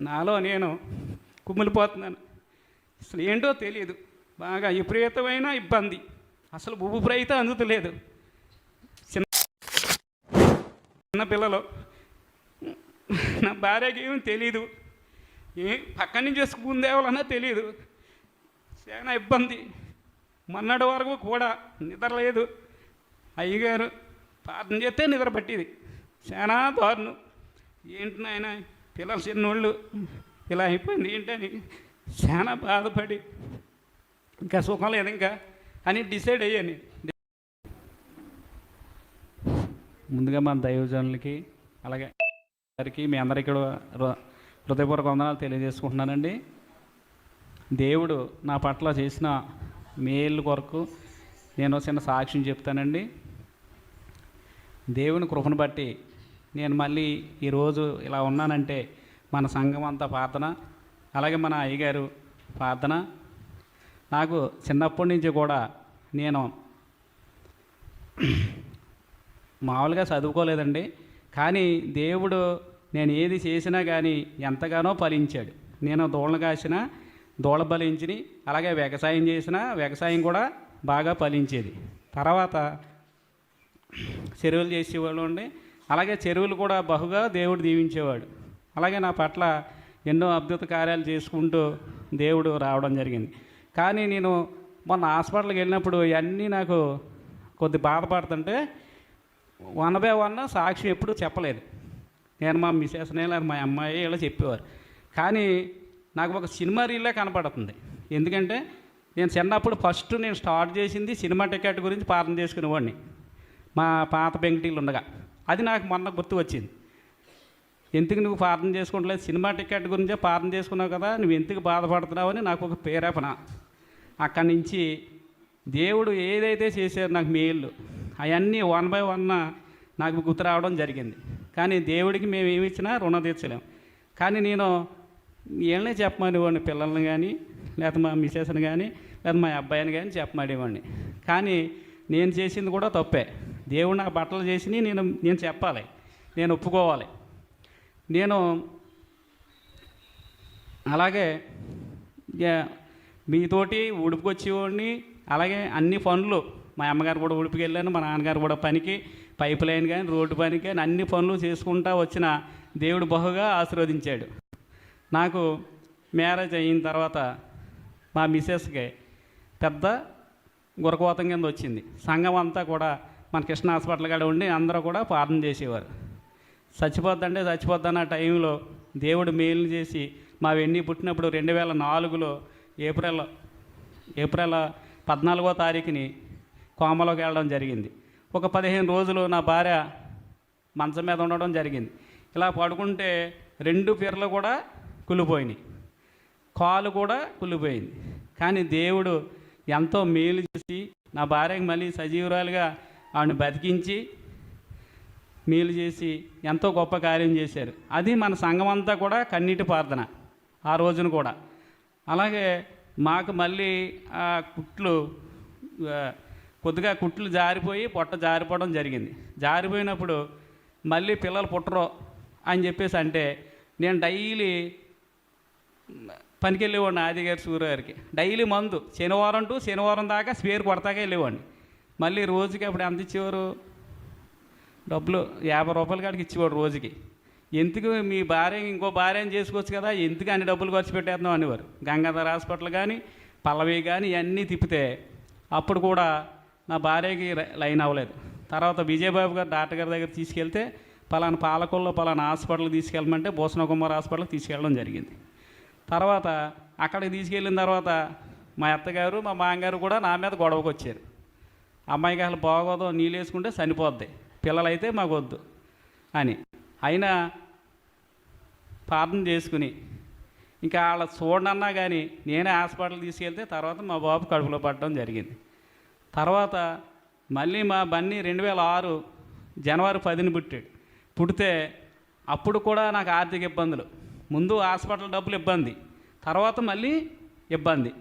నాలో నేను కుమ్మిలిపోతున్నాను. అసలు ఏంటో తెలియదు. బాగా విపరీతమైన ఇబ్బంది. అసలు ఊపిరి అందుతలేదు. చిన్న చిన్న పిల్లలు. నా భార్యకి ఏమి తెలీదు. ఏ పక్క నుంచి చేసుకుందేవాలన్నా తెలియదు చాలా ఇబ్బంది. మొన్నటి వరకు కూడా నిద్ర లేదు. అయ్యగారు ప్రార్థన చేస్తే నిద్ర పట్టింది. చాలా దారుణం. ఏంటి నాయన? పిల్లలు చిన్నోళ్ళు ఇలా అయిపోయింది ఏంటని చాలా బాధపడి ఇంకా సుఖం లేదు ఇంకా అని డిసైడ్ అయ్యాను. ముందుగా మన దైవజనులకి అలాగే గారికి మీ అందరికీ హృదయపూర్వక వందనాలు తెలియజేసుకుంటున్నానండి. దేవుడు నా పట్ల చేసిన మేలు కొరకు నేను చిన్న సాక్ష్యం చెప్తానండి. దేవుని కృపను బట్టి నేను మళ్ళీ ఈరోజు ఇలా ఉన్నానంటే మన సంఘం అంతా ప్రార్థన అలాగే మన అయ్యగారు ప్రార్థన. నాకు చిన్నప్పటి నుంచి కూడా నేను మామూలుగా చదువుకోలేదండి కానీ దేవుడు నేను ఏది చేసినా కానీ ఎంతగానో ఫలించాడు. నేను దూడలు కాసిన దూడ ఫలించిని అలాగే వ్యవసాయం చేసిన వ్యవసాయం కూడా బాగా ఫలించేది. తర్వాత చెరువులు చేసేవాళ్ళు ఉండి అలాగే చెరువులు కూడా బహుగా దేవుడు దీవించేవాడు. అలాగే నా పట్ల ఎన్నో అద్భుత కార్యాలు చేసుకుంటూ దేవుడు రావడం జరిగింది. కానీ నేను మొన్న హాస్పిటల్కి వెళ్ళినప్పుడు ఇవన్నీ నాకు కొద్ది బాధపడుతుంటే వన్ బై వన్ సాక్షి ఎప్పుడు చెప్పలేదు. నేను మా మిసెస్నే లేదా మా అమ్మాయి ఇలా చెప్పేవారు. కానీ నాకు ఒక సినిమా రీల్లే కనపడుతుంది. ఎందుకంటే నేను చిన్నప్పుడు ఫస్ట్ నేను స్టార్ట్ చేసింది సినిమా టికెట్ గురించి పాలన చేసుకునేవాడిని. మా పాత పెంకిటీలు ఉండగా. అది నాకు మొన్న గుర్తు వచ్చింది ఎందుకు నువ్వు ప్రార్థన చేసుకుంటలేదు? సినిమా టికెట్ గురించే ప్రార్థన చేసుకున్నావు కదా నువ్వు ఎందుకు బాధపడుతున్నావు అని నాకు ఒక ప్రేరేపణ. అక్కడి నుంచి దేవుడు ఏదైతే చేశారు నాకు మేళ్ళు అవన్నీ వన్ బై వన్ నాకు గుర్తు రావడం జరిగింది. కానీ దేవుడికి మేము ఏమి ఇచ్చినా రుణ తీర్చలేం. కానీ నేను ఏళ్ళనే చెప్పమనేవాడిని పిల్లల్ని కానీ లేకపోతే మా మిసెస్ని కానీ లేదా మా అబ్బాయిని కానీ చెప్పమనేవాడిని. కానీ నేను చేసింది కూడా తప్పే. దేవుడు నాకు బట్టలు చేసి నేను నేను చెప్పాలి. నేను ఒప్పుకోవాలి. నేను అలాగే మీతోటి ఉడుపుకొచ్చేవాడిని. అలాగే అన్ని పనులు మా అమ్మగారు కూడా ఉడిపికెళ్ళాను వెళ్ళాను మా నాన్నగారు కూడా పనికి పైప్ లైన్ కానీ రోడ్డు పనికి కానీ అన్ని పనులు చేసుకుంటా వచ్చిన దేవుడు బహుగా ఆశీర్వదించాడు. నాకు మ్యారేజ్ అయిన తర్వాత మా మిస్సెస్కి పెద్ద గురకోతం కింద వచ్చింది. సంఘం అంతా కూడా మన కృష్ణ హాస్పిటల్ కాడ ఉండి అందరూ కూడా ప్రార్థన చేసేవారు. చచ్చిపోద్దంటే చచ్చిపోద్దన్న టైంలో దేవుడు మేలు చేసి మా వెన్నీ పుట్టినప్పుడు రెండు వేల నాలుగులో ఏప్రిల్ ఏప్రిల్ పద్నాలుగో తారీఖుని కోమలోకి వెళ్ళడం జరిగింది. ఒక పదిహేను రోజులు నా భార్య మంచం మీద ఉండడం జరిగింది. ఇలా పడుకుంటే రెండు పిర్రలు కూడా కులిపోయినాయి కాలు కూడా కులిపోయింది కానీ దేవుడు ఎంతో మేలు చేసి నా భార్యకి మళ్ళీ సజీవురాలుగా ఆవిడని బతికించి మేలు చేసి ఎంతో గొప్ప కార్యం చేశారు. అది మన సంఘం అంతా కూడా కన్నీటి ప్రార్థన ఆ రోజున కూడా. అలాగే మాకు మళ్ళీ ఆ కుట్లు కొద్దిగా కుట్లు జారిపోయి పొట్ట జారిపోవడం జరిగింది. జారిపోయినప్పుడు మళ్ళీ పిల్లలు పుట్టరు అని చెప్పేసి అంటే నేను డైలీ పనికి వెళ్ళేవాడిని ఆదిగారి సూర్యగారికి డైలీ మందు. శనివారం టు శనివారం దాకా స్పేర్ కొడతాకే వెళ్ళేవాడిని. మళ్ళీ రోజుకి అప్పుడు ఎంత ఇచ్చేవారు? డబ్బులు యాభై రూపాయల కాడికి ఇచ్చేవాడు రోజుకి. ఎందుకు మీ భార్య ఇంకో భార్యని చేసుకోవచ్చు కదా ఎందుకు అన్ని డబ్బులు ఖర్చు పెట్టేద్దాం అనేవారు. గంగాధర హాస్పిటల్ కానీ పల్లవి కానీ ఇవన్నీ తిప్పితే అప్పుడు కూడా నా భార్యకి లైన్ అవ్వలేదు. తర్వాత విజయబాబు గారు డాక్టర్ గారి దగ్గర తీసుకెళ్తే పలానా పాలకొల్లో పలానా హాస్పిటల్కి తీసుకెళ్ళమంటే భూషణ కుమార్ హాస్పిటల్కి తీసుకెళ్ళడం జరిగింది. తర్వాత అక్కడికి తీసుకెళ్ళిన తర్వాత మా అత్తగారు మా మామగారు కూడా నా మీద గొడవకు వచ్చారు అమ్మాయికి అసలు బాగోదు నీళ్ళు వేసుకుంటే చనిపోద్ది పిల్లలైతే మాకు వద్దు అని. అయినా ప్రార్థన చేసుకుని ఇంకా వాళ్ళ చూడనన్నా కానీ నేనే హాస్పిటల్ తీసుకెళ్తే తర్వాత మా బాబు కడుపులో పడడం జరిగింది. తర్వాత మళ్ళీ మా బన్నీ రెండు వేల ఆరు జనవరి పదిని పుట్టాడు. పుడితే అప్పుడు కూడా నాకు ఆర్థిక ఇబ్బందులు. ముందు హాస్పిటల్ డబ్బులు ఇబ్బంది. తర్వాత మళ్ళీ ఇబ్బంది.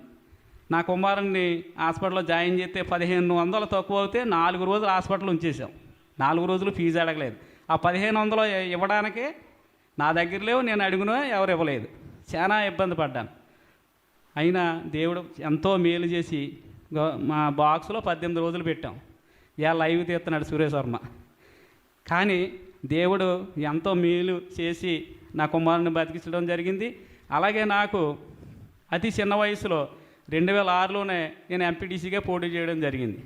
నా కుమారుణ్ణి హాస్పిటల్లో జాయిన్ చేస్తే పదిహేను వందలు తక్కువ అవుతే నాలుగు రోజులు హాస్పిటల్ ఉంచేసాం నాలుగు రోజులు ఫీజు అడగలేదు. ఆ పదిహేను వందలు ఇవ్వడానికి నా దగ్గర లేవు నేను అడుగునో ఎవరు ఇవ్వలేదు. చాలా ఇబ్బంది పడ్డాను. అయినా దేవుడు ఎంతో మేలు చేసి మా బాక్స్లో పద్దెనిమిది రోజులు పెట్టాం. ఇలా లైవ్ తీస్తున్నాడు సురేష్ వర్మ కానీ దేవుడు ఎంతో మేలు చేసి నా కుమారుని బతికించడం జరిగింది. అలాగే నాకు అతి చిన్న వయసులో రెండు వేల ఆరులోనే నేను ఎంపీటీసీగా పోటీ చేయడం జరిగింది.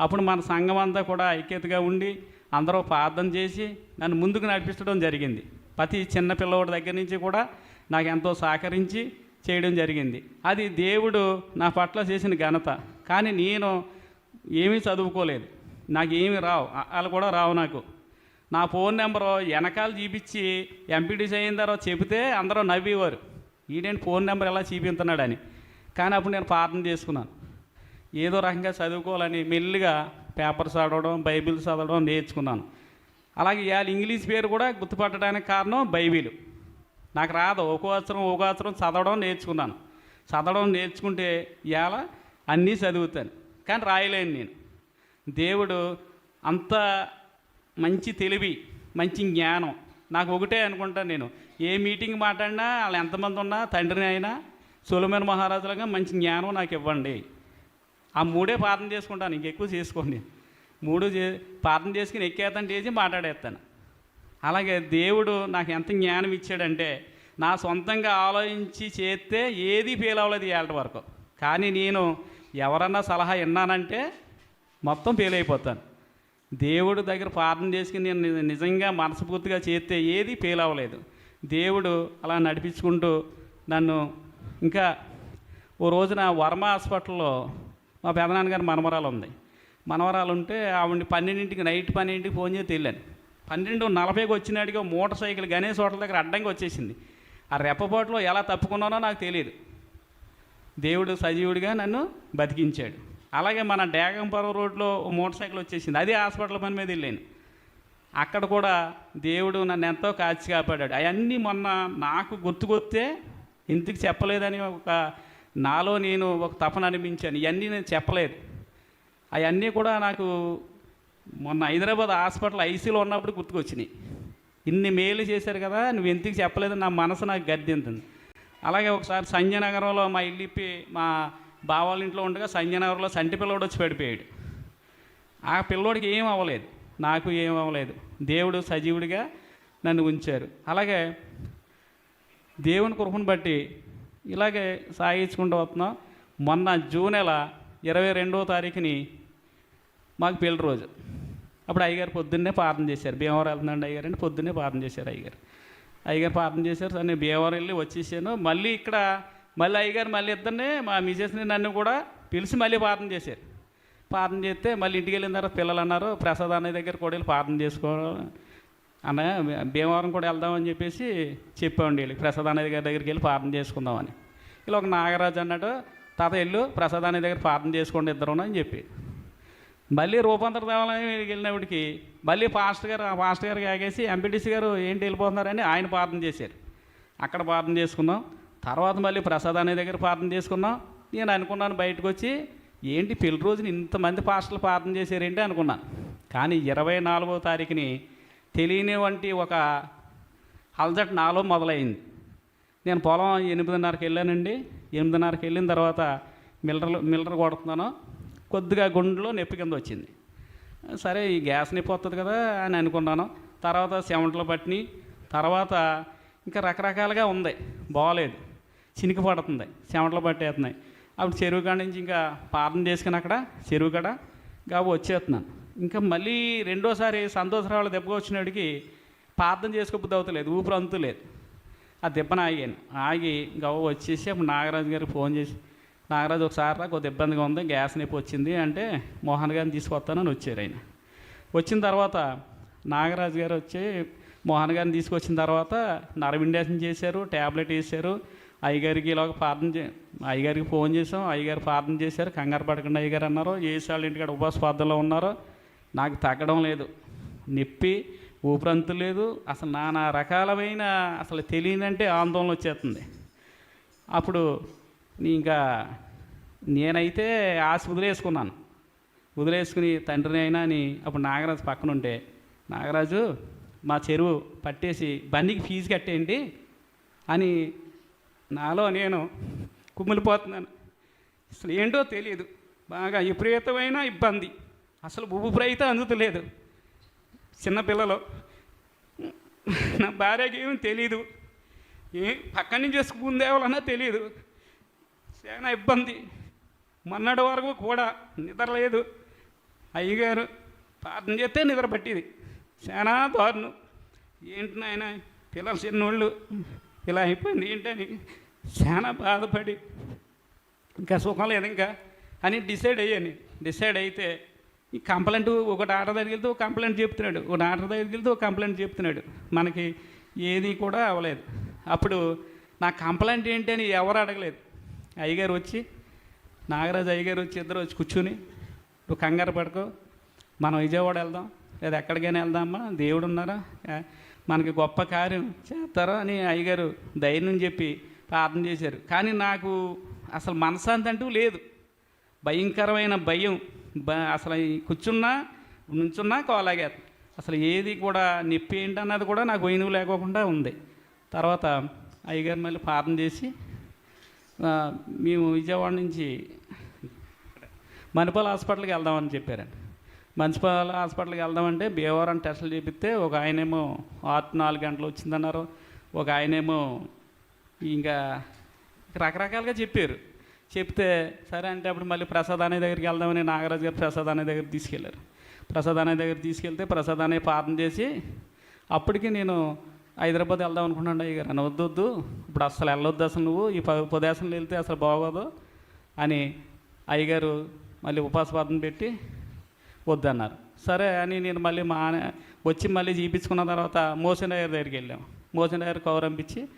అప్పుడు మన సంఘం అంతా కూడా ఐక్యతగా ఉండి అందరూ ప్రార్థన చేసి నన్ను ముందుకు నడిపించడం జరిగింది. ప్రతి చిన్న పిల్లవాడి దగ్గర నుంచి కూడా నాకు ఎంతో సహకరించి చేయడం జరిగింది. అది దేవుడు నా పట్ల చేసిన ఘనత. కానీ నేను ఏమీ చదువుకోలేదు. నాకు ఏమి రావు. వాళ్ళు కూడా రావు నాకు. నా ఫోన్ నెంబరు వెనకాల చూపించి ఎంపీటీసీ అయిన తర్వాత చెబితే అందరూ నవ్వేవారు. ఈడేంటి ఫోన్ నెంబర్ ఎలా చూపించున్నాడని? కానీ అప్పుడు నేను ప్రార్థన చేసుకున్నాను. ఏదో రకంగా చదువుకోవాలని మెల్లిగా పేపర్స్ చదవడం బైబిల్ చదవడం నేర్చుకున్నాను. అలాగే ఇవాళ ఇంగ్లీష్ పేరు కూడా గుర్తుపట్టడానికి కారణం బైబిల్. నాకు రాదు ఒక అక్షరం ఒక చదవడం నేర్చుకున్నాను. చదవడం నేర్చుకుంటే ఇవాళ అన్నీ చదువుతాను కానీ రాయలేను నేను. దేవుడు అంత మంచి తెలివి మంచి జ్ఞానం. నాకు ఒకటే అనుకుంటాను నేను ఏ మీటింగ్ మాట్లాడినా వాళ్ళు ఎంతమంది ఉన్నా తండ్రిని అయినా సులమైన మహారాజులుగా మంచి జ్ఞానం నాకు ఇవ్వండి. ఆ మూడే ప్రార్థన చేసుకుంటాను ఇంకెక్కువ చేసుకోండి. మూడు చే ప్రార్థన చేసుకుని ఎక్కేస్తాను చేసి మాట్లాడేస్తాను. అలాగే దేవుడు నాకు ఎంత జ్ఞానం ఇచ్చాడంటే నా సొంతంగా ఆలోచించి చేస్తే ఏది ఫెయిల్ అవ్వలేదు ఏళ్ళ వరకు. కానీ నేను ఎవరన్నా సలహా విన్నానంటే మొత్తం ఫెయిల్ అయిపోతాను. దేవుడు దగ్గర ప్రార్థన చేసుకుని నేను నిజంగా మనస్ఫూర్తిగా చేస్తే ఏది ఫెయిల్ అవ్వలేదు. దేవుడు అలా నడిపించుకుంటూ నన్ను ఇంకా ఓ రోజున వర్మ హాస్పిటల్లో మా పెదనాన్నగారి మనవరాలు ఉంది మనవరాలు ఉంటే ఆవిడ పన్నెండింటికి నైట్ పన్నెండింటికి ఫోన్ చేసి వెళ్ళాను పన్నెండు నలభైకి వచ్చినాడికి మోటార్ సైకిల్ గణేష్ హోటల్ దగ్గర అడ్డంగా వచ్చేసింది. ఆ రెప్పపాటులో ఎలా తప్పుకున్నానో నాకు తెలియదు దేవుడు సజీవుడిగా నన్ను బతికించాడు. అలాగే మన డేగంపరం రోడ్లో మోటార్ సైకిల్ వచ్చేసింది. అదే హాస్పిటల్ పని మీద వెళ్ళాను. అక్కడ కూడా దేవుడు నన్ను ఎంతో కాచి కాపాడాడు. అవన్నీ మొన్న నాకు గుర్తుకొస్తే ఇంటికి చెప్పలేదని ఒక నాలో నేను ఒక తపన అనిపించాను. ఇవన్నీ నేను చెప్పలేదు. అవన్నీ కూడా నాకు మొన్న హైదరాబాద్ హాస్పిటల్ ఐసీలో ఉన్నప్పుడు గుర్తుకొచ్చినాయి. ఇన్ని మేలు చేశారు కదా నువ్వు ఎందుకు చెప్పలేదు? నా మనసు నాకు గద్దెంతుంది. అలాగే ఒకసారి సంజయనగరంలో మా ఇల్లిప్పి మా బావాళ్ళ ఇంట్లో ఉండగా సంజయనగరంలో సంటి పిల్లోడు వచ్చి పడిపోయాడు. ఆ పిల్లోడికి ఏం అవ్వలేదు. నాకు ఏం అవ్వలేదు. దేవుడు సజీవుడిగా నన్ను ఉంచారు. అలాగే దేవుని కృపను బట్టి ఇలాగే సాగించుకుంటూ వస్తున్నాం. మొన్న జూన్ నెల ఇరవై రెండవ తారీఖుని మాకు పెళ్ళి రోజు. అప్పుడు అయ్యగారు పొద్దున్నే ప్రార్థన చేశారు. భీమవరం వెళ్తుందండి అయ్యగారు అంటే పొద్దున్నే ప్రార్థన చేశారు అయ్యగారు. అయ్యగారు ప్రార్థన చేశారు సరే నేను భీమవరం వెళ్ళి వచ్చేసాను. మళ్ళీ ఇక్కడ మళ్ళీ అయ్యగారు మళ్ళీ ఇద్దరిని మా మిసెస్ని నన్ను కూడా పిలిచి మళ్ళీ ప్రార్థన చేశారు. ప్రార్థన చేస్తే మళ్ళీ ఇంటికి వెళ్ళిన తర్వాత పిల్లలు అన్నారు ప్రసాద్ అన్నయ్య దగ్గర కూడా వెళ్ళి ప్రార్థన చేసుకోవడం అన్న భీమవరం కూడా వెళ్దామని చెప్పేసి చెప్పామండి వీళ్ళకి. ప్రసాద్ గారి దగ్గరికి వెళ్ళి ప్రార్థన చేసుకుందామని. ఇలా ఒక నాగరాజు అన్నాడు తాత వెళ్ళు ప్రసాద్ దగ్గర ప్రార్థన చేసుకోండి ఇద్దరు అని చెప్పి. మళ్ళీ రూపాంతర దేవాలయం వెళ్ళినప్పటికి మళ్ళీ పాస్టర్ గారు ఆ పాస్టర్ గారికి ఆగేసి ఎంపీటీసీ గారు ఏంటి వెళ్ళిపోతున్నారని ఆయన ప్రార్థన చేశారు. అక్కడ ప్రార్థన చేసుకున్నాం తర్వాత మళ్ళీ ప్రసాద్ దగ్గర ప్రార్థన చేసుకున్నాం నేను అనుకున్నాను బయటకు వచ్చి ఏంటి పెళ్ళి రోజున ఇంతమంది పాస్టర్లు ప్రార్థన చేశారేంటి అనుకున్నాను. కానీ ఇరవై నాలుగో తారీఖుని తెలియని వంటి ఒక అలజట్ నాలో మొదలైంది. నేను పొలం ఎనిమిదిన్నరకి వెళ్ళానండి. ఎనిమిదిన్నరకి వెళ్ళిన తర్వాత మిల్లర్లు మిల్లర్ కొడుతున్నాను. కొద్దిగా గుండెలో నొప్పి కింద వచ్చింది. సరే ఈ గ్యాస్ నొప్పి వస్తుంది కదా అని అనుకున్నాను. తర్వాత సెమంటలు పట్టిని. తర్వాత ఇంకా రకరకాలుగా ఉంది. బాగోలేదు చినికి పడుతుంది. చెమటలు పట్టేస్తున్నాయి. అప్పుడు చెరువు కాడ నుంచి ఇంకా ప్రార్థన చేసుకుని అక్కడ చెరువు కాడ కాబు వచ్చేస్తున్నాను. ఇంకా మళ్ళీ రెండోసారి సంతోషరావుల దెబ్బకు వచ్చినడికి ప్రార్థన చేసుకోబుద్ధి అవుతలేదు ఊపిరి అంతులేదు. ఆ దెబ్బన ఆగాను ఆగి గవ్వ వచ్చేసి అప్పుడు నాగరాజు గారికి ఫోన్ చేసి నాగరాజు ఒకసారి రా కొద్ది ఇబ్బందిగా ఉంది గ్యాస్ నొప్పి వచ్చింది అంటే మోహన్ గారిని తీసుకొస్తానని వచ్చారు ఆయన. వచ్చిన తర్వాత నాగరాజు గారు వచ్చి మోహన్ గారిని తీసుకొచ్చిన తర్వాత నరవిండేషన్ చేశారు ట్యాబ్లెట్ వేసారు అయ్యగారికి ఇలాగ ప్రార్థన చే అయ్యగారికి ఫోన్ చేసాం అయ్యగారు ప్రార్థన చేశారు కంగారు పడకుండా అయ్యగారు అన్నారు. ఏ ఇంటికాడ ఉపవాస ప్రార్థనలో ఉన్నారో. నాకు తగ్గడం లేదు. నొప్పి ఊపిరంతు లేదు. అసలు నానా రకాలమైన అసలు తెలియనంటే ఆందోళన వచ్చేస్తుంది. అప్పుడు ఇంకా నేనైతే ఆశ వదిలేసుకున్నాను. వదిలేసుకుని తండ్రిని అయినా అని అప్పుడు నాగరాజు పక్కన ఉంటే నాగరాజు మా చెరువు పట్టేసి బండికి ఫీజు కట్టేయండి అని నాలో నేను కుమ్ములిపోతున్నాను. అసలు ఏంటో తెలియదు బాగా విపరీతమైన ఇబ్బంది. అసలు ఊపిరి అయితే అందుతలేదు. చిన్నపిల్లలు నా భార్యకి ఏమీ తెలీదు. ఏ పక్కన నుంచి చేసుకుందేవాలన్నా తెలియదు చాలా ఇబ్బంది. మొన్నటి వరకు కూడా నిద్ర లేదు. అయ్యగారు ప్రార్థన చేస్తే నిద్ర పట్టింది. చాలా దారుణం. ఏంటి నాయన పిల్లలు చిన్నోళ్ళు ఇలా అయిపోయింది ఏంటని చాలా బాధపడి ఇంకా సుఖం లేదు ఇంకా అని డిసైడ్ అయ్యాను. డిసైడ్ అయితే ఈ కంప్లైంట్ ఒకటి ఆర్డర్ దగ్గరికి వెళ్తే ఒక కంప్లైంట్ చెప్తున్నాడు. ఒక ఆర్డర్ దగ్గరికి వెళ్తే ఒక కంప్లైంట్ చెప్తున్నాడు. మనకి ఏది కూడా అవ్వలేదు. అప్పుడు నా కంప్లైంట్ ఏంటి అని ఎవరు అడగలేదు. అయ్యగారు వచ్చి నాగరాజు అయ్యగారు వచ్చి ఇద్దరు వచ్చి కూర్చుని నువ్వు కంగారు పడుకో. మనం విజయవాడ వెళ్దాం. లేదా ఎక్కడికైనా వెళ్దామా? దేవుడు ఉన్నారా? మనకి గొప్ప కార్యం చేస్తారో? అని అయ్యగారు ధైర్యం చెప్పి ప్రార్థన చేశారు. కానీ నాకు అసలు మనశాంతి అంటూ లేదు. భయంకరమైన భయం. అసలు కూర్చున్నా నుంచున్నా కోలాగారు అసలు ఏది కూడా నొప్పి ఏంటన్నది కూడా నాకు వేణువు లేకోకుండా ఉంది. తర్వాత అయ్యగారు మళ్ళీ ప్రార్థన చేసి మేము విజయవాడ నుంచి మణిపాల్ హాస్పిటల్కి వెళ్దామని చెప్పారండి. మణిపాల్ హాస్పిటల్కి వెళ్దామంటే భీమవరం టెస్టులు చేపిస్తే ఒక ఆయనేమో ఆరు నాలుగు గంటలు వచ్చిందన్నారు. ఒక ఆయనేమో ఇంకా రకరకాలుగా చెప్పారు. చెప్తే సరే అంటే అప్పుడు మళ్ళీ ప్రసాద్ అనే దగ్గరికి వెళ్దామని నాగరాజు గారు ప్రసాద్ అనే దగ్గర తీసుకెళ్ళారు ప్రసాద్ అనే దగ్గర తీసుకెళ్తే ప్రసాద్ అనే ప్రార్థన చేసి అప్పటికి నేను హైదరాబాద్ వెళ్దాం అనుకున్నాను అయ్య గారు అని వద్దు వద్దు ఇప్పుడు అసలు వెళ్ళొద్దు అసలు నువ్వు. ఈ ప్రదేశంలో వెళ్తే అసలు బాగోదు అని అయ్యగారు మళ్ళీ ఉపాస పెట్టి వద్దన్నారు. సరే అని నేను మళ్ళీ మా వచ్చి మళ్ళీ చూపించుకున్న తర్వాత మోసన్ అయ్యర్ దగ్గరికి వెళ్ళాం. మోసన్ అయ్యర్ కవర్ పంపించి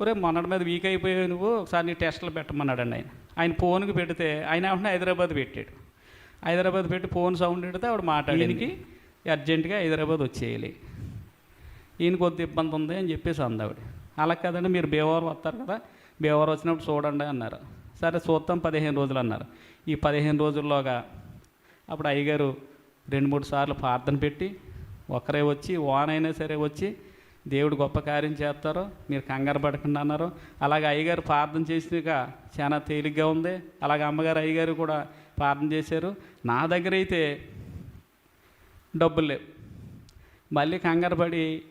ఒరే మొన్నటి మీద వీక్ అయిపోయావు నువ్వు ఒకసారి నీ టెస్టులు పెట్టమన్నాడండి ఆయన. ఆయన ఫోన్కి పెడితే ఆయన ఏమంటే హైదరాబాద్ పెట్టాడు. హైదరాబాద్ పెట్టి ఫోన్ సౌండ్ పెడితే ఆవిడ మాట్లాడేందుకు అర్జెంటుగా హైదరాబాద్ వచ్చేయాలి. ఈయన కొద్ది ఇబ్బంది ఉంది అని చెప్పేసి అంది ఆవిడ. అలా కదండి మీరు భీమవరం వస్తారు కదా భీమవరం వచ్చినప్పుడు చూడండి అన్నారు. సరే చూద్దాం పదిహేను రోజులు అన్నారు. ఈ పదిహేను రోజుల్లోగా అప్పుడు అయ్యగారు రెండు మూడు సార్లు ప్రార్థన పెట్టి ఒకరే వచ్చి వాన్ అయినా సరే వచ్చి దేవుడు గొప్ప కార్యం చేస్తారు మీరు కంగారు పడకుండా అన్నారు. అలాగే అయ్యగారు ప్రార్థన చేసినాక చాలా తేలిగ్గా ఉంది. అలాగే అమ్మగారు అయ్యగారు కూడా ప్రార్థన చేశారు. నా దగ్గర అయితే డబ్బులు లేవు. మళ్ళీ కంగారు పడి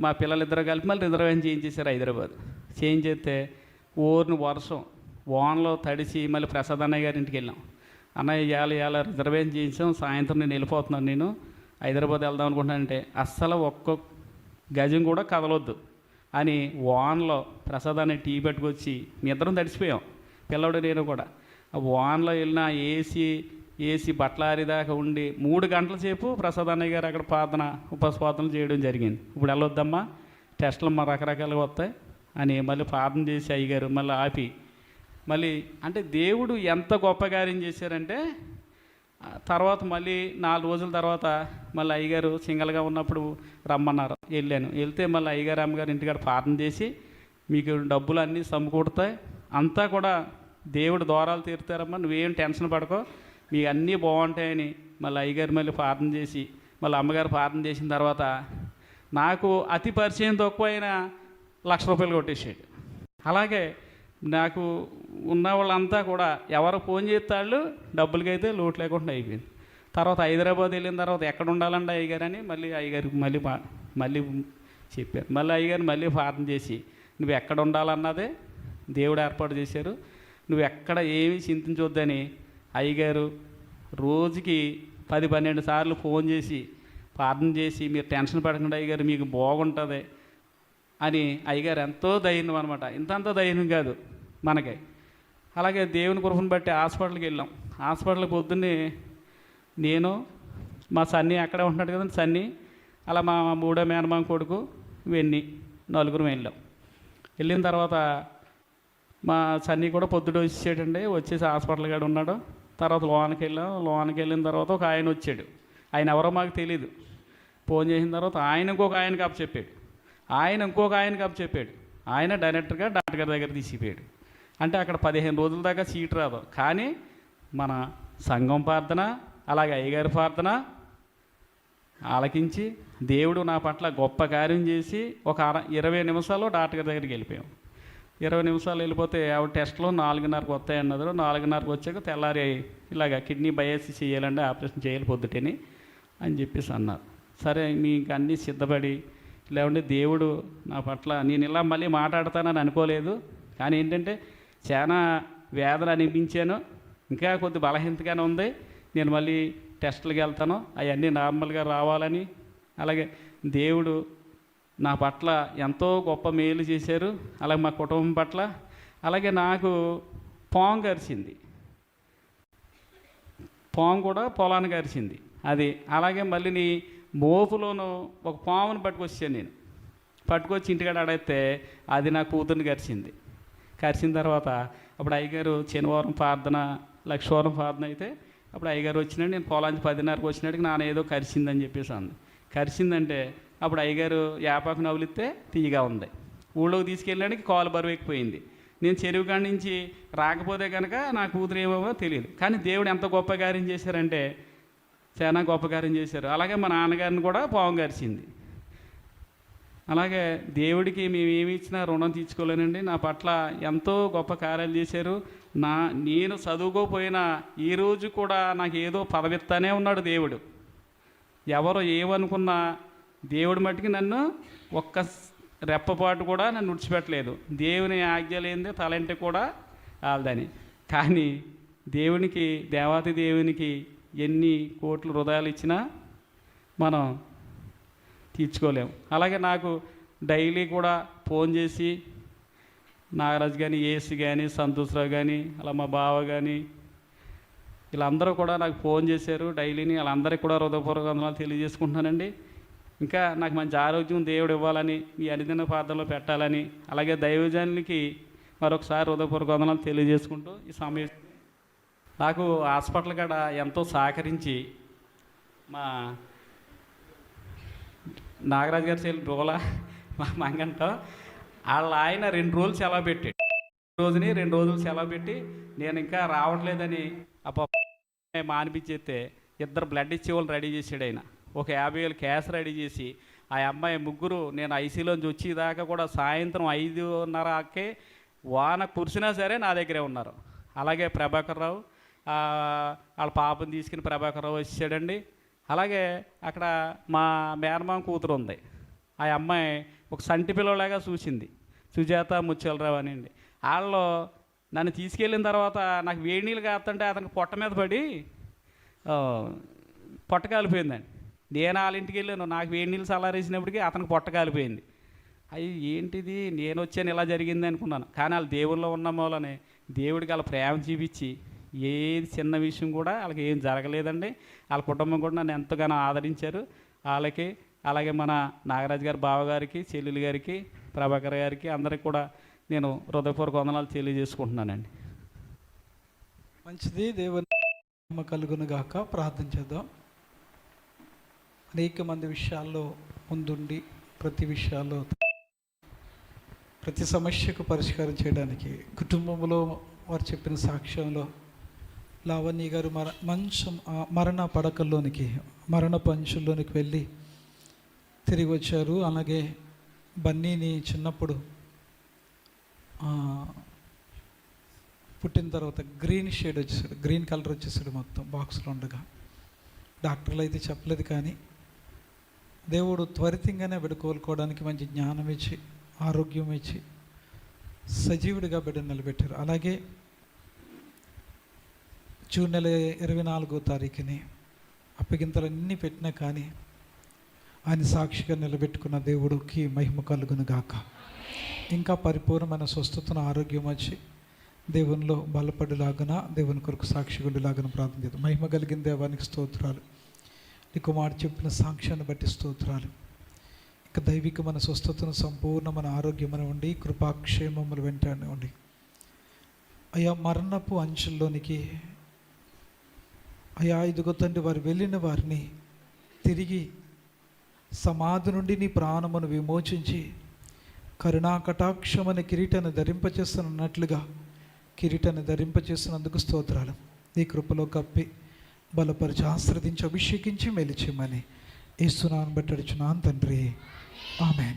మా పిల్లలిద్దరూ కలిపి మళ్ళీ రిజర్వేషన్ చేయించేశారు హైదరాబాద్. చేయించేస్తే ఊరిని వర్షం వానలో తడిసి మళ్ళీ ప్రసాద్ అన్నయ్య గారి ఇంటికి వెళ్ళాం. అన్నయ్య ఇవాళ ఇవాళ రిజర్వేషన్ చేయించాం సాయంత్రం నేను వెళ్ళిపోతున్నాను నేను హైదరాబాద్ వెళ్దాం అనుకుంటానంటే అస్సలు ఒక్కొక్క గజం కూడా కదలొద్దు అని వాన్లో ప్రసాదాన్ని టీ పెట్టుకొచ్చి నిద్రం తడిసిపోయాం పిల్లడు నేను కూడా. ఆ వాన్లో వెళ్ళిన ఏసీ ఏసీ బట్టలారిదాకా ఉండి మూడు గంటల సేపు ప్రసాద్ అన్నయ్య గారు అక్కడ ప్రార్థన ఉపస్వాదనలు చేయడం జరిగింది. ఇప్పుడు వెళ్ళొద్దమ్మా టెస్టులు మా రకరకాలుగా వస్తాయి అని మళ్ళీ ప్రార్థన చేసి అయ్యగారు మళ్ళీ ఆపి మళ్ళీ అంటే దేవుడు ఎంత గొప్ప కార్యం చేశారంటే తర్వాత మళ్ళీ నాలుగు రోజుల తర్వాత మళ్ళీ అయ్యగారు సింగల్గా ఉన్నప్పుడు రమ్మన్నారు. వెళ్ళాను. వెళ్తే మళ్ళీ అయ్యగారు అమ్మగారు ఇంటికాడ ప్రార్థన చేసి మీకు డబ్బులు అన్నీ సమకూడతాయి అంతా కూడా దేవుడు దూరాలు తీరుతారమ్మా. నువ్వేం టెన్షన్ పడకో. మీకు అన్నీ బాగుంటాయని మళ్ళీ అయ్యగారు మళ్ళీ ప్రార్థన చేసి మళ్ళీ అమ్మగారు ప్రార్థన చేసిన తర్వాత నాకు అతి పరిచయం తక్కువైన లక్ష రూపాయలు కొట్టేసాడు అలాగే నాకు ఉన్న వాళ్ళంతా కూడా ఎవరు ఫోన్ చేస్తాళ్ళు డబ్బులకైతే లోటు లేకుండా అయిపోయింది. తర్వాత హైదరాబాద్ వెళ్ళిన తర్వాత ఎక్కడ ఉండాలండి అయ్యగారు అని మళ్ళీ అయ్యగారికి మళ్ళీ మళ్ళీ చెప్పారు. మళ్ళీ అయ్యగారు మళ్ళీ ప్రార్థన చేసి నువ్వు ఎక్కడ ఉండాలన్నదే దేవుడు ఏర్పాటు చేశారు. నువ్వు ఎక్కడ ఏమి చింతించొద్దని అయ్యగారు రోజుకి పది పన్నెండు సార్లు ఫోన్ చేసి ప్రార్థన చేసి మీరు టెన్షన్ పడకుండా అయ్యగారు మీకు బాగుంటుంది అని అయ్యగారు ఎంతో ధైర్యం అనమాట. ఇంతంత ధైర్యం కాదు. మనకి. అలాగే దేవుని కృపను బట్టి హాస్పిటల్కి వెళ్ళాం. హాస్పిటల్కి పొద్దున్నే నేను మా సన్నీ అక్కడే ఉంటున్నాడు కదండి సన్నీ అలా మా మూడో మేనమామ కొడుకు వెన్ని నలుగురు వెళ్ళాం. వెళ్ళిన తర్వాత మా సన్నీ కూడా పొద్దుట వచ్చేటండి వచ్చేసి హాస్పిటల్ కాడ ఉన్నాడు. తర్వాత లోనికి వెళ్ళాం. లోనికి వెళ్ళిన తర్వాత ఒక ఆయన వచ్చాడు. ఆయన ఎవరో మాకు తెలియదు ఫోన్ చేసిన తర్వాత ఆయన ఇంకొక ఆయనకి అప్పచెప్పాడు. ఆయన ఇంకొక ఆయనకి అప్పచెప్పాడు. ఆయన డైరెక్టర్గా డాక్టర్ గారి దగ్గర తీసిపోయాడు. అంటే అక్కడ పదిహేను రోజుల దాకా సీట్ రాదు. కానీ మన సంఘం ప్రార్థన అలాగే అయ్యగారి ప్రార్థన ఆలకించి దేవుడు నా పట్ల గొప్ప కార్యం చేసి ఒక అర ఇరవై నిమిషాల్లో డాక్టర్ గారి దగ్గరికి వెళ్ళిపోయాం. ఇరవై నిమిషాలు వెళ్ళిపోతే ఆవిడ టెస్ట్లో నాలుగున్నరకు వస్తాయన్నారు నాలుగున్నరకు వచ్చాక తెల్లారి ఇలాగ కిడ్నీ బయాసి చేయాలంటే ఆపరేషన్ చేయాలి పొద్దుటని అని చెప్పేసి అన్నారు. సరే మీకు అన్నీ సిద్ధపడి లేకుంటే దేవుడు నా పట్ల నేను ఇలా మళ్ళీ మాట్లాడతానని అనుకోలేదు. కానీ ఏంటంటే చాలా వేదన అనిపించాను. ఇంకా కొద్ది బలహీనతగానే ఉంది. నేను మళ్ళీ టెస్టులకు వెళ్తాను. అవన్నీ నార్మల్గా రావాలని. అలాగే దేవుడు నా పట్ల ఎంతో గొప్ప మేలు చేశారు. అలాగే మా కుటుంబం పట్ల. అలాగే నాకు పాంగ్ అరిచింది పాము కూడా పొలాన్ని అరిచింది అది అలాగే మళ్ళీ నీ మోపులోను ఒక పామును పట్టుకొచ్చాను నేను. పట్టుకొచ్చి ఇంటికాడ అడిగితే అది నా కూతుర్ని కరిచింది కరిచిన తర్వాత అప్పుడు అయ్యగారు శనివారం ప్రార్థన లక్షవారం ప్రార్థన అయితే అప్పుడు అయ్యగారు వచ్చినాడు నేను పొలానికి పదిన్నరకు వచ్చినాడికి నాన్న ఏదో కరిచిందని చెప్పేసి అంది. కరిచిందంటే అప్పుడు అయ్యగారు యాపాకు నవ్వులిస్తే తీయగా ఉంది. ఊళ్ళోకి తీసుకెళ్ళడానికి కాలు బరువు ఎక్కిపోయింది నేను చెరువు కాడి నుంచి రాకపోతే కనుక నా కూతురు ఏమో తెలియదు. కానీ దేవుడు ఎంత గొప్ప కార్యం చేశారంటే చాలా గొప్ప కార్యం చేశారు. అలాగే మా నాన్నగారిని కూడా పాము గరిచింది అలాగే దేవుడికి మేము ఏమి ఇచ్చినా రుణం తీర్చుకోలేనండి. నా పట్ల ఎంతో గొప్ప కార్యాలు చేశారు. నా నేను చదువుకోపోయినా ఈ రోజు కూడా నాకు ఏదో పదవిస్తానే ఉన్నాడు దేవుడు. ఎవరు ఏమనుకున్నా దేవుడి మట్టుకి నన్ను ఒక్క రెప్పపాటు కూడా నన్ను విడిచిపెట్టలేదు. దేవుని ఆజ్ఞ లేనిదే తలంటే కూడా వాళ్ళదని కానీ దేవునికి దేవాతి దేవునికి ఎన్ని కోట్లు హృదయాలు ఇచ్చినా మనం తీర్చుకోలేము. అలాగే నాకు డైలీ కూడా ఫోన్ చేసి నాగరాజు కానీ ఏసీ కానీ సంతోష్రావు కానీ అలా మా బావ కానీ వీళ్ళందరూ కూడా నాకు ఫోన్ చేశారు డైలీని. వాళ్ళందరికీ కూడా హృదయపూర్వక వందనాలు తెలియజేసుకుంటున్నానండి. ఇంకా నాకు మంచి ఆరోగ్యం దేవుడు ఇవ్వాలని మీ అనిదిన ప్రార్థనలో పెట్టాలని అలాగే దైవజనులకి మరొకసారి హృదయపూర్వక వందనాలు తెలియజేసుకుంటూ ఈ సమయం నాకు హాస్పిటల్ కాడ ఎంతో సహకరించి మా నాగరాజు గారి చెల్లి డోలా మా మంగంట. వాళ్ళ ఆయన రెండు రోజులు సెలవు పెట్టాడు రోజుని రెండు రోజులు సెలవు పెట్టి నేను ఇంకా రావట్లేదని ఆ పాప మానిపించేస్తే ఇద్దరు బ్లడ్ ఇచ్చేవాళ్ళు రెడీ చేసాడు ఆయన. ఒక యాభై వేలు క్యాష్ రెడీ చేసి ఆ అమ్మాయి ముగ్గురు నేను ఐసీలోంచి వచ్చేదాకా కూడా సాయంత్రం ఐదున్నరకే వాన కురిసినా సరే నా దగ్గరే ఉన్నారు. అలాగే ప్రభాకర్ రావు వాళ్ళ పాపని తీసుకుని ప్రభాకర్ రావు వచ్చాడండి అలాగే అక్కడ మా మేనమామ కూతురు ఉంది. ఆ అమ్మాయి ఒక సంటి పిల్లలాగా చూసింది. సుజాత ముచ్చలరావు అని అండి వాళ్ళు నన్ను తీసుకెళ్ళిన తర్వాత నాకు వేడి నీళ్ళు కాస్తుంటే అతనికి పొట్ట మీద పడి పొట్ట కాలిపోయిందండి. నేను వాళ్ళ ఇంటికి వెళ్ళాను. నాకు వేడి నీళ్ళు సలారేసినప్పటికీ అతనికి పొట్ట కాలిపోయింది. అయ్యి ఏంటిది? నేను వచ్చాను ఇలా జరిగింది అనుకున్నాను. కానీ వాళ్ళు దేవుల్లో ఉన్న మూలని దేవుడికి వాళ్ళ ప్రేమ చూపించి ఏది చిన్న విషయం కూడా వాళ్ళకి ఏం జరగలేదండి. వాళ్ళ కుటుంబం కూడా నన్ను ఎంతగానో ఆదరించారు. వాళ్ళకి అలాగే మన నాగరాజు గారి బావగారికి చెల్లెలు గారికి ప్రభాకర్ గారికి అందరికి కూడా నేను హృదయపూర్వక వందనాలు తెలియజేసుకుంటున్నానండి. మంచిది. దేవుని మహిమ కలుగును గాక. ప్రార్థన చేద్దాం. అనేక మంది విషయాల్లో ముందుండి ప్రతి విషయాల్లో ప్రతి సమస్యకు పరిష్కారం చేయడానికి కుటుంబంలో వారు చెప్పిన సాక్ష్యంలో లావణ్య గారు మర మంచం మరణ పడకల్లోనికి మరణ పంచుల్లోనికి వెళ్ళి తిరిగి వచ్చారు అలాగే బన్నీని చిన్నప్పుడు పుట్టిన తర్వాత గ్రీన్ షేడ్ వచ్చేసాడు. గ్రీన్ కలర్ వచ్చేసాడు మొత్తం బాక్స్లో ఉండగా. డాక్టర్లు అయితే చెప్పలేదు కానీ దేవుడు త్వరితంగానే బిడ్డ కోలుకోవడానికి మంచి జ్ఞానం ఇచ్చి ఆరోగ్యం ఇచ్చి సజీవుడిగా బిడ్డ నిలబెట్టారు. అలాగే జూన్ నెల ఇరవై నాలుగో తారీఖుని అప్పగింతలన్నీ పెట్టినా కానీ ఆయన సాక్షిగా నిలబెట్టుకున్న దేవుడికి మహిమ కలుగును గాక. ఇంకా పరిపూర్ణమైన స్వస్థతను ఆరోగ్యం వచ్చి దేవునిలో బలపడిలాగున దేవుని కొరకు సాక్షిగుడిలాగున ప్రార్థన చేద్దాం. మహిమ కలిగిన దేవానికి స్తోత్రాలు. నీ కుమారుడు చెప్పిన సాక్ష్యాన్ని బట్టి స్తోత్రాలు. ఇక దైవికమైన స్వస్థతను సంపూర్ణమైన ఆరోగ్యమని ఉండి కృపాక్షేమములు వెంటనే ఉండి. అయా మరణపు అంచుల్లోనికి అయా ఇదిగో తండ్రి వారు వెళ్ళిన వారిని తిరిగి సమాధి నుండి నీ ప్రాణమును విమోచించి కరుణా కటాక్షమని కిరీటాన్ని ధరింపచేస్తున్నట్లుగా కిరీటాన్ని ధరింపచేసినందుకు స్తోత్రాలు. నీ కృపలో కప్పి బలపరిచి ఆశ్రదించి అభిషేకించి మెలిచిమని ఇస్తున్నాను బట్టడుచున్నాను తండ్రి. ఆమెన్.